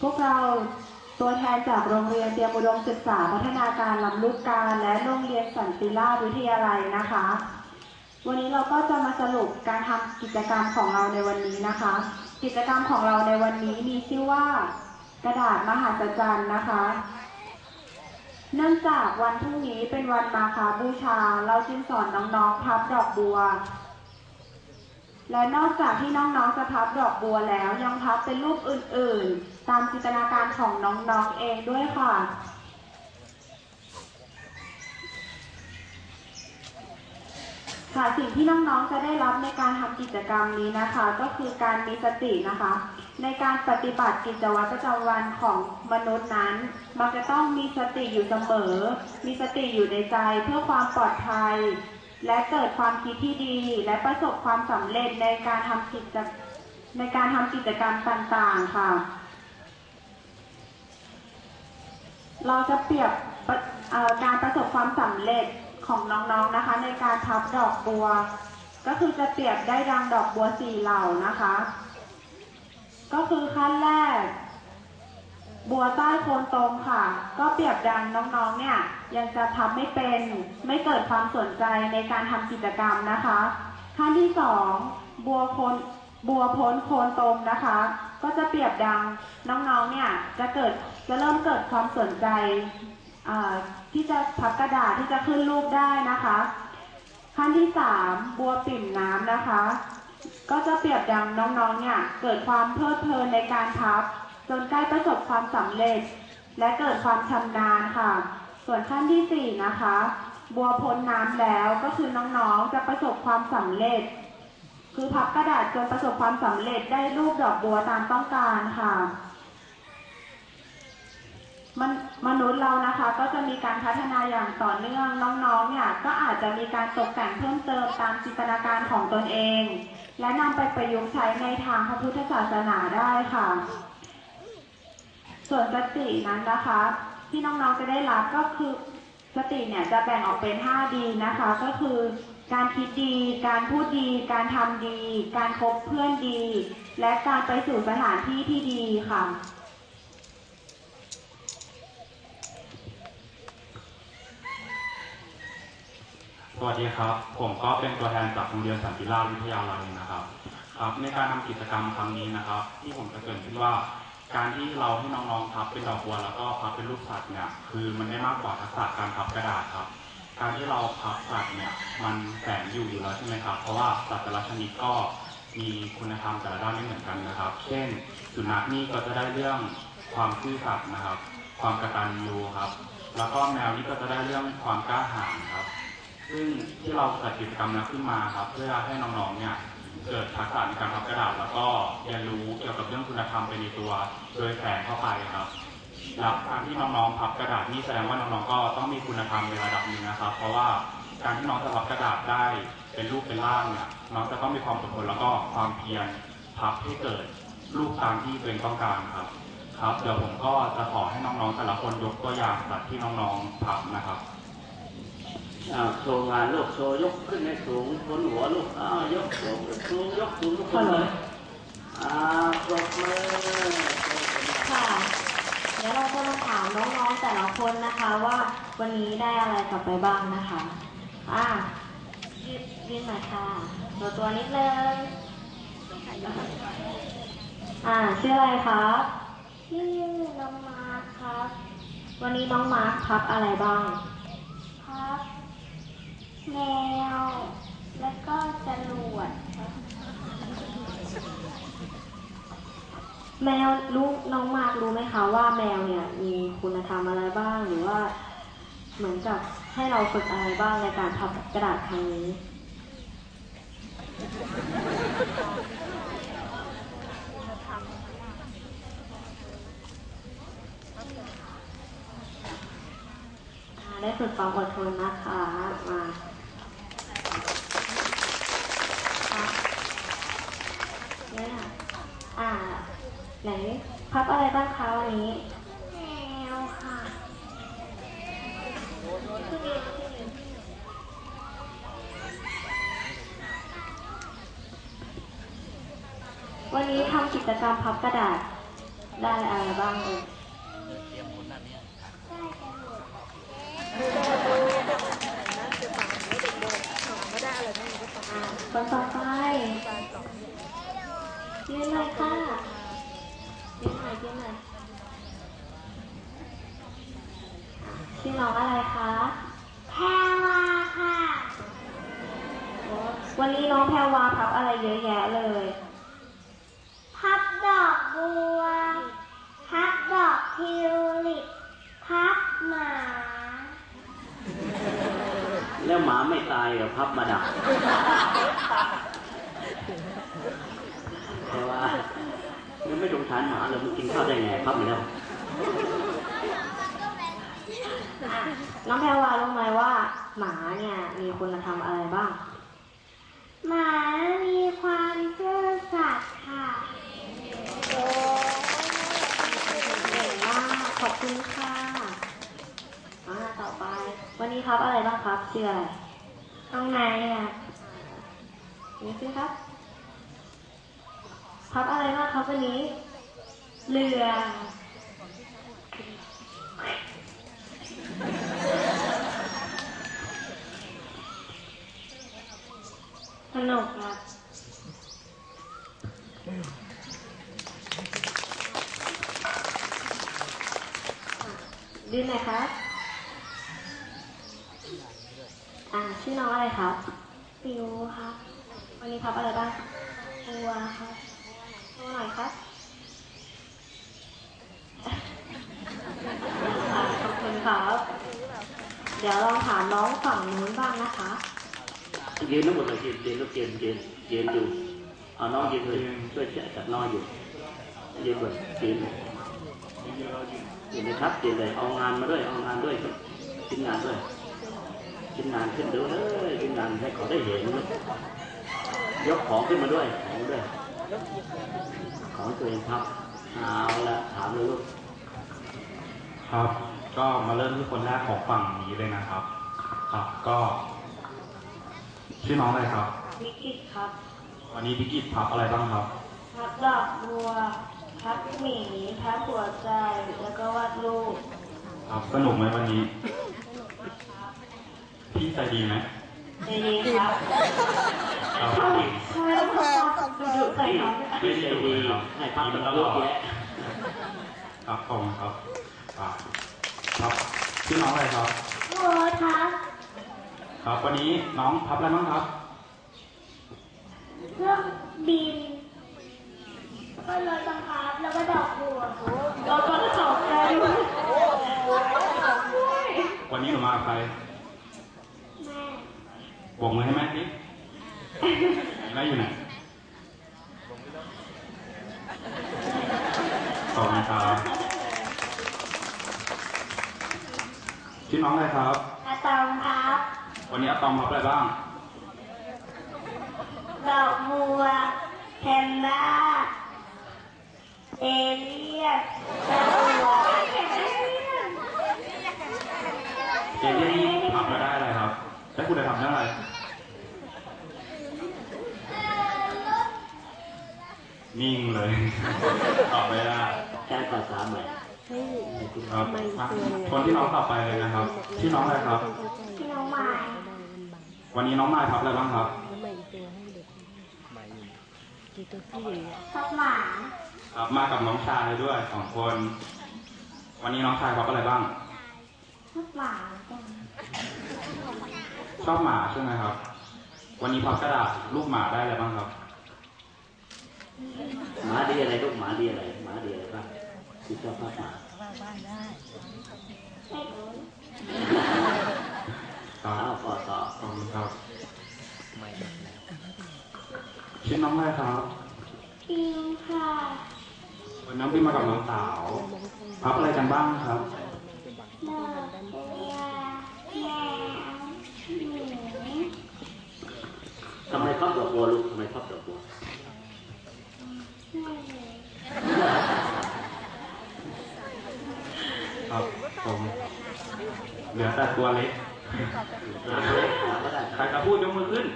พวกเราตัวแทนจากโรงเรียนเตรียมอุดมศึกษาพัฒนาการลำลูกกาและโรงเรียนสันติราชวิทยาลัยนะคะ วันนี้เราก็จะมาสรุปการทำกิจกรรมของเราในวันนี้นะคะ กิจกรรมของเราในวันนี้มีชื่อว่า กระดาษมหัศจรรย์นะคะ เนื่องจากวันพรุ่งนี้เป็นวันมาคาบูชา เราจึงสอนน้องๆพับดอกบัว และนอกจากที่น้องๆจะพับดอกบัวแล้ว ยังพับเป็นรูปอื่นๆ ตามจินตนาการของน้องๆเองด้วยค่ะ ค่ะสิ่งที่น้องๆจะได้รับในการทำกิจกรรมนี้นะคะ ก็คือการมีสตินะคะ ในการปฏิบัติกิจวัตรประจำวันของมนุษย์นั้น มักจะต้องมีสติอยู่เสมอ มีสติอยู่ในใจเพื่อความปลอดภัย และเกิดความคิดที่ดีและประสบความสำเร็จในการทำกิจในการทำกิจกรรมต่างๆค่ะ เราจะเปรียบการประสบความสำเร็จของน้องๆนะคะ ในการพับดอกบัว ก็คือจะเปรียบได้ดังดอกบัวสี่เหล่านะคะ ก็คือขั้นแรก บัวใต้โคนตรงค่ะ ก็เปรียบดังน้องๆ เนี่ย ยังจะทำไม่เป็น ไม่เกิดความสนใจในการทำกิจกรรมนะคะ ขั้นที่สองบัวโคนบัวพ้นโคนตรงนะคะ ก็จะเปรียบดังน้องๆ เนี่ยจะเกิดจะเริ่มเกิดความสนใจที่จะพับกระดาษที่จะขึ้นรูปได้นะคะ ขั้นที่สามบัวปิ่มน้ำนะคะ ก็จะเปรียบดังน้องๆ เนี่ยเกิดความเพลิดเพลินในการพับ จนใกล้ประสบความสำเร็จ และเกิดความชำนาญค่ะ ส่วนขั้นที่สี่นะคะ บัวพ้นน้ำแล้วก็คือน้องๆจะประสบความสำเร็จ คือพับกระดาษจนประสบความสำเร็จได้รูปดอกบัวตามต้องการค่ะมนมนุษย์เรานะคะก็จะมีการพัฒนาอย่างต่อเนื่องน้องๆเนี่ยก็อาจจะมีการตกแต่งเพิ่มเติมตามจินตนาการของตนเอง และนำไปประยุกต์ใช้ในทางพระพุทธศาสนาได้ค่ะ ส่วนสตินั้นนะคะ ที่น้องๆจะได้รับก็คือสติเนี่ยจะแบ่งออกเป็น 5 ดีนะคะ ก็คือการคิดดี การพูดดี การทำดี การคบเพื่อนดี และการไปสู่สถานที่ที่ดีค่ะ สวัสดีครับ ผมก็เป็นตัวแทนจากโรงเรียนสันติราชวิทยาลัยนะครับ ครับ ในการทำกิจกรรมครั้งนี้นะครับ ที่ผมจะเกรินขึ้นว่า การที่เราให้น้องๆพับเป็นดอกบัวแล้วก็พับเป็นรูปสัตว์เนี่ย คือมันได้มากกว่าทักษะการพับกระดาษครับ การที่เราพับสัตว์เนี่ย มันแฝงอยู่อยู่แล้วใช่ไหมครับ เพราะว่าสัตว์แต่ละชนิดก็มีคุณธรรมแต่ละด้านไม่เหมือนกันนะครับ เช่น สุนัขนี่ก็จะได้เรื่องความซื่อสัตย์นะครับ ความกระตัญญูครับ แล้วก็แมวนี่ก็จะได้เรื่องความกล้าหาญครับ ซึ่งที่เราจัดกิจกรรมนี้ขึ้นมาครับ เพื่อให้น้องๆเนี่ย เกิดทักษะในการพับกระดาษ แล้วก็เรียนรู้เกี่ยวกับเรื่องคุณธรรมไปในตัว โดยแฝงเข้าไปครับแล้วการที่น้องๆพับกระดาษนี่แสดงว่าน้องๆก็ต้องมีคุณธรรมในระดับหนึ่งนะครับ เพราะว่าการที่น้องจะพับกระดาษได้เป็นรูปเป็นร่างเนี่ยน้องจะต้องมีความอดทนแล้วก็ความเพียรพับให้เกิดรูปตามที่ตัวเองต้องการครับ ครับเดี๋ยวผมก็จะขอให้น้องๆแต่ละคนยกตัวอย่างสัตว์ที่น้องๆพับนะครับ โชว์งานลูกโชว์ยกขึ้นให้สูงบนหัวลูกอ้าวยกสูงสูงยกสูงทุกคนเลยอ้าวปรบมือค่ะเดี๋ยวเราจะมาถามน้องๆแต่ละคนนะคะว่าวันนี้ได้อะไรกลับไปบ้างนะคะอ่ายืดยืนหน่อยค่ะตัวตัวนิดนึงอ่าชื่ออะไรครับชื่อน้องมาร์คครับ วันนี้น้องมาร์คพับอะไรบ้างครับ แมว แล้วก็จรวดแมวรู้น้องมาร์ครู้ไหมคะว่าแมวเนี่ยมีคุณธรรมอะไรบ้าง หรือว่าเหมือนกับให้เราฝึกอะไรบ้างในการพับกระดาษครั้งนี้ ได้ฝึกความอดทนนะคะมาครับเนี่ย อ่า ไหนพับอะไรบ้างคะวันนี้ แมวค่ะวันนี้ทำกิจกรรมพับกระดาษได้อะไรบ้างเอ่ยได้จะหลุดอ่าคนต่อไป ยืนหน่อยค่ะยืนหน่อยยืนหน่อยชื่อน้องอะไรคะแพรวาค่ะ วันนี้น้องแพรวาพับอะไรเยอะแยะเลย พับดอกบัว พับดอกทิวลิป พับหมา แล้วหมาไม่ตายเหรอพับมาดัก ว่ามันไม่สงสารหมาเลยมันกินข้าวได้ไงพับมาแล้วน้องแพรวารู้ไหมว่า หมาเนี่ยมีคุณธรรมอะไรบ้าง หมามีความซื่อสัตย์ค่ะเก่งมากขอบคุณค่ะอ่าต่อไป วันนี้ครับอะไรบ้างครับชื่ออะไรตรงไหนอะนี่สิครับ พับอะไรบ้างครับวันนี้เรือสนุกครับดืนไหนครับ อ่า ชื่อน้องอะไรครับ ปิวครับ วันนี้พับอะไรบ้างบัวครับ หน่อยครับขอบคุณครับ เดี๋ยวลองถามน้องฝั่งนู้นบ้างนะคะยืนทั้งหมดเลยยืนยืนลูกยืนยืนยืนอยู่เอาน้องยืนเลยช่วยจัดน้องอยู่ยืนเลยยืนยืนเลยครับยืนเลยเอางานมาด้วยเอางานด้วยชิ้นงานด้วยชิ้นงานขึ้นดูเลยชิ้นงานให้เขาได้เห็นยกของขึ้นมาด้วยของด้วย ของตัวเองครับเอาละถามเลยลูกครับ ก็มาเริ่มที่คนแรกของฝั่งนี้เลยนะครับ ครับก็ชื่อน้องอะไรครับวิกฤตครับ วันนี้พิกิจพับอะไรบ้างครับพับดอกบัวพับหมีพับหัวใจแล้วก็วาดรูปครับสนุกไหมวันนี้พี่ใจดีไหมดีดีครับ ครับทำไมต้องพับดุใส่เขาพี่ใจดีให้พักกันเยอะแยะครับครับครับครับชื่อน้องอะไรครับโอ้ครับ ครับวันนี้น้องพับอะไรบ้างครับเครื่องบินก็รถบังคับแล้วก็ดอกบัวเราก็ตอบใจด้วยวันนี้หนูมากับใครแม่บวกมือให้แม่ สิแม่อยู่ไหนขอบคุณครับชื่อน้องอะไรครับอะตอมครับ วันนี้อะตอมพับอะไรบ้าง ดอกบัวแพนด้า เอเลี่ยนดอกบัวเอเลี่ยนเจเลี่ทำมาได้อะไรครับ แล้วคุณจะทำได้อะไร นิ่งเลยตอบไม่ได้ใช้ภาษาใหม่ครับอะคนที่น้องต่อไปเลยนะครับชื่อน้องอะไรครับพี่น้องหมายวันนี้น้องมายพับอะไรบ้างครับชอบหมาครับมากับน้องชายด้วยสองคน วันนี้น้องชายพับอะไรบ้างชอบหมาจังชอบหมาใช่ไหมครับ วันนี้พับกระดาษรูปหมาได้อะไรบ้างครับ หมาดีอะไรลูกหมาดีอะไรหมาดีอะไรบ้างที่ชอบภาษาไม่รู้ครับเอาต่อต่อขอบคุณครับชื่อน้องอะไรครับปิงค่ะวันน้องพี่มากับน้องสาวพับอะไรกันบ้างครับดอกบัวแมวหมีทำไมพับดอกบัวลูกทำไมพับดอกบัว ไม่รู้ ครับผมเหลือ แต่ตัวเล็กหาเลยหาก็ได้ใครจะพูดยกมือขึ้น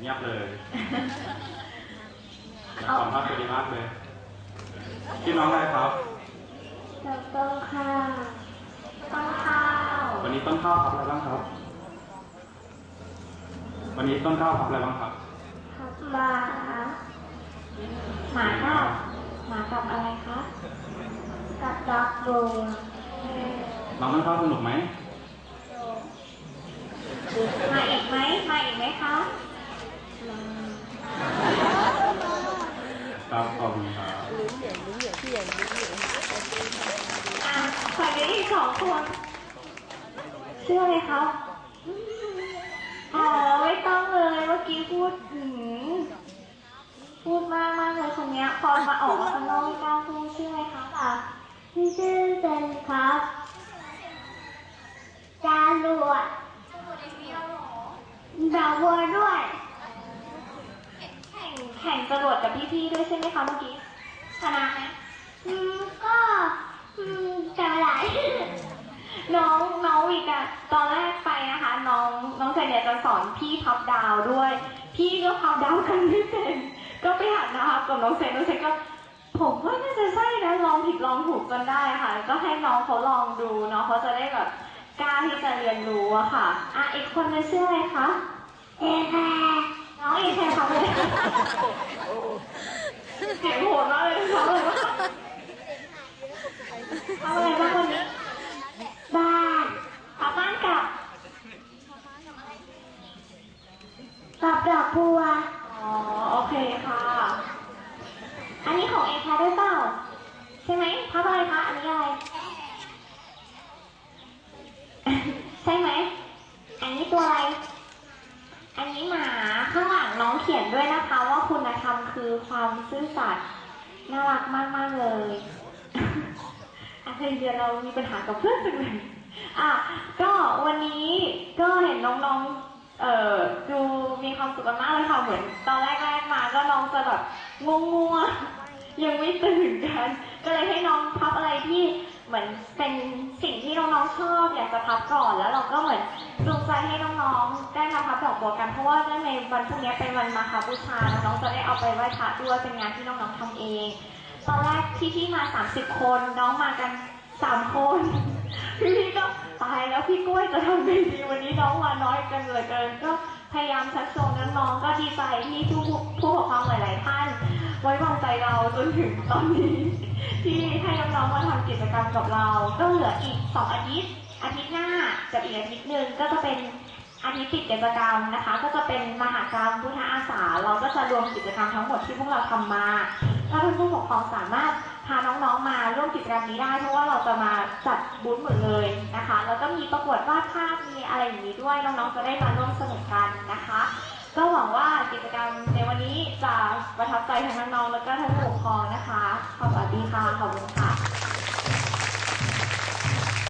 เงียบเลยอยากสัมภาษณ์ตัวดีมากเลยชื่อน้องอะไรครับน้องต้นข้าวต้นข้าววันนี้ต้นข้าวพับอะไรบ้างครับ วันนี้ต้นข้าวพับอะไรบ้างครับทับหมาหมากับหมากับอะไรคะกับดอกบัวน้องต้นข้าวสนุกไหม มาอีกไหมมาอีกไหมคะครับขอบคุณครับอะฝั่งนี้อีกสองคนชื่ออะไรครับอ๋อไม่ต้องเลยเมื่อกี้พูดหืมพูดมากมากเลยคนเนี้ยพอมาออกมาข้างนอกไม่กล้าพูดชื่ออะไรคะค่ะพี่ชื่อเซนครับจารวดดอกบัวด้วย แข่ง แข่งจรวดกับพี่ๆด้วยใช่ไหมคะเมื่อกี้ชนะไหมอืมก็อืมจำไม่ได้น้องน้องวิกอะตอนแรกไปนะคะ น้องน้องเซนเนี่ยจะสอนพี่พับดาวด้วย พี่ก็พับดาวกันไม่เป็นก็ไปหัดนะครับกับน้องเซนน้องเซนก็ผมว่าน่าจะใช่นะลองผิดลองถูกจนได้ค่ะ ก็ให้น้องเขาลองดูเนาะเขาจะได้แบบกล้าที่จะเรียนรู้อะค่ะอะอีกคนนึงชื่ออะไรคะเอแพร น้องเอแคร์ครับเลยเสียงโหดมากเลยเขาเลยว่าทำอะไรบ้างวันนี้บ้านกลับบ้านกลับกับดอกบัว อ๋อ โอเคค่ะ อันนี้ของเอแคร์ด้วยเปล่า ใช่ไหมพับอะไรคะ อันนี้อะไร ใช่ไหม อันนี้ตัวอะไร อันนี้หมาข้างหลังน้องเขียนด้วยนะคะ ว่าคุณธรรมคือความซื่อสัตย์น่ารักมากๆเลยอาจารย์เดียเรามีปัญหากับเพื่อนจังเลยอะก็วันนี้ก็เห็นน้องๆเอ่อดูมีความสุขกันมากเลยค่ะเหมือน ตอนแรกๆมาก็น้องจะแบบงงๆ ยังไม่ตื่นกัน ก็เลยให้น้องพับอะไรที่เหมือนเป็นสิ่งที่น้องๆชอบอยากจะพับก่อนแล้วเราก็เหมือนจูงใจให้น้องๆได้มาพับดอกบัวกันเพราะว่าในวันพรุ่งนี้เป็นวันมาคาบูชาน้องจะได้เอาไปไหว้พระด้วยเป็นงานที่น้องๆทำเอง ตอนแรกพี่ๆมา 30 คนน้องมากัน3คนพี่ๆก็ตายแล้วพี่กล้วยจะทำไงดีวันนี้น้องมาน้อยกันเลือเกินก็พยายามชักชวนน้องๆก็ดีใจที่ผู้ผู้ปกครองหลายๆท่าน ไว้วางใจเราจนถึงตอนนี้ ที่ให้น้องๆมาทำกิจกรรมกับเรา ก็เหลืออีก2อาทิตย์อาทิตย์หน้ากับอีกอาทิตย์หนึ่งก็จะเป็นอาทิตย์ปิดกิจกรรมนะคะ ก็จะเป็นมหากรรมพุทธอาสา เราก็จะรวมกิจกรรมทั้งหมดที่พวกเราทำมาถ้าท่านผู้ปกครองสามารถพาน้องๆมาร่วมกิจกรรมนี้ได้เพราะว่าเราจะมาจัดบูธหมดเลยนะคะ แล้วก็มีประกวดวาดภาพมีอะไรอย่างนี้ด้วยน้องๆจะได้มาร่วมสนุกกันนะคะ ก็หวังว่ากิจกรรมในวันนี้จะประทับใจทั้งน้องๆแล้วก็ทั้งผู้ปกครองนะคะ ขอบคุณค่ะ ขอบคุณค่ะ